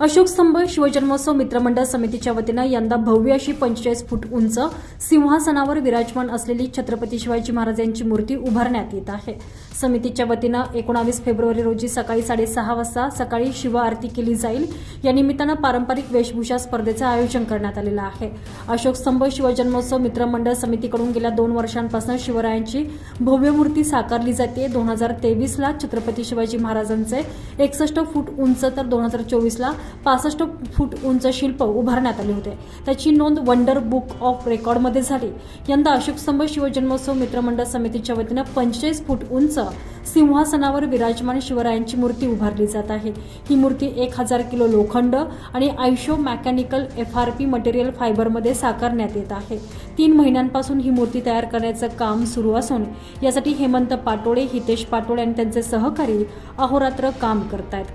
अशोक स्तंभ शिवजन्मोत्सव मित्रमंडळ समितीच्या वतीनं यंदा भव्य अशी पंचेचाळीस फूट उंच सिंहासनावर विराजमान असलेली छत्रपती शिवाजी महाराज यांची मूर्ती उभारण्यात येत आहे. समितीच्या वतीनं एकोणावीस फेब्रुवारी रोजी सकाळी साडेसहा वाजता सकाळी शिव आरती केली जाईल. या निमित्तानं पारंपरिक वेशभूषा स्पर्धेचं आयोजन करण्यात आलेलं आहे. अशोक स्तंभ शिवजन्मोत्सव मित्रमंडळ समितीकडून गेल्या दोन वर्षांपासून शिवरायांची भव्य मूर्ती साकारली जाते. दोन हजार तेवीसला छत्रपती शिवाजी महाराजांचे एकसष्ट फूट उंच तर दोन हजार चोवीसला पासष्ट फूट उंच शिल्प उभारण्यात आले होते. त्याची नोंद वंडर बुक ऑफ रेकॉर्डमध्ये झाली. यंदा अशोकस्तंभ शिवजन्मोत्सव मित्रमंडळ समितीच्या वतीनं पंचेचाळीस फूट उंच सिंहासनावर विराजमान शिवरायांची मूर्ती उभारली जात आहे. ही मूर्ती एक हजार किलो लोखंड आणि आयशो mechanical F R P material फायबरमध्ये साकारण्यात येत आहे. तीन महिन्यांपासून ही मूर्ती तयार करण्याचं काम सुरू असून यासाठी हेमंत पाटोळे हितेश पाटोळे आणि त्यांचे सहकारी अहोरात्र काम करत आहेत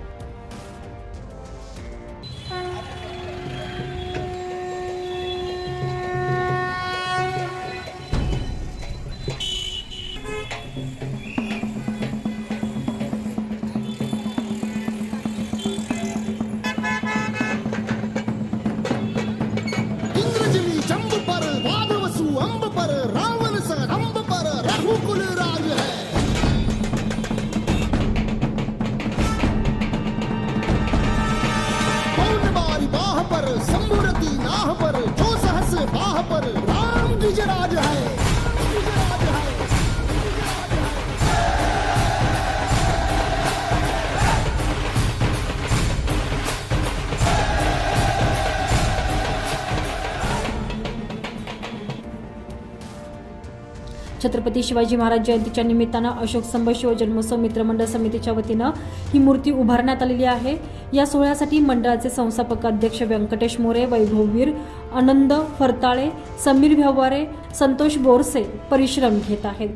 छत्रपती शिवाजी महाराज जयंतीच्या निमित्तानं अशोक स्तंभ शिवजन्मोत्सव मित्रमंडळ समितीच्या वतीनं ही मूर्ती उभारण्यात आलेली आहे. या सोहळ्यासाठी मंडळाचे संस्थापक अध्यक्ष व्यंकटेश मोरे वैभववीर आनंद फरताळे समीर व्यवहारे संतोष बोरसे परिश्रम घेत आहेत.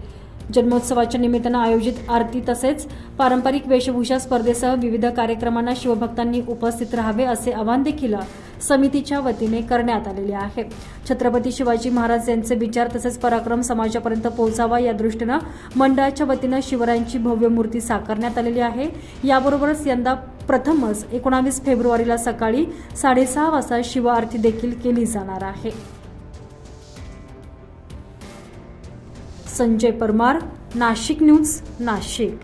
जन्मोत्सवाच्या निमित्तानं आयोजित आरती तसेच पारंपरिक वेशभूषा स्पर्धेसह विविध कार्यक्रमांना शिवभक्तांनी उपस्थित राहावे असे आवाहन देखील समितीच्या वतीने करण्यात आलेले आहे. छत्रपती शिवाजी महाराज यांचे विचार तसेच पराक्रम समाजापर्यंत पोहोचावा या दृष्टीनं मंडळाच्या वतीनं शिवरायांची भव्य मूर्ती साकारण्यात आलेली आहे. याबरोबरच यंदा प्रथमच एकोणावीस फेब्रुवारीला सकाळी साडेसहा वाजता शिव आरती देखील केली जाणार आहे. संजय परमार नाशिक न्यूज नाशिक.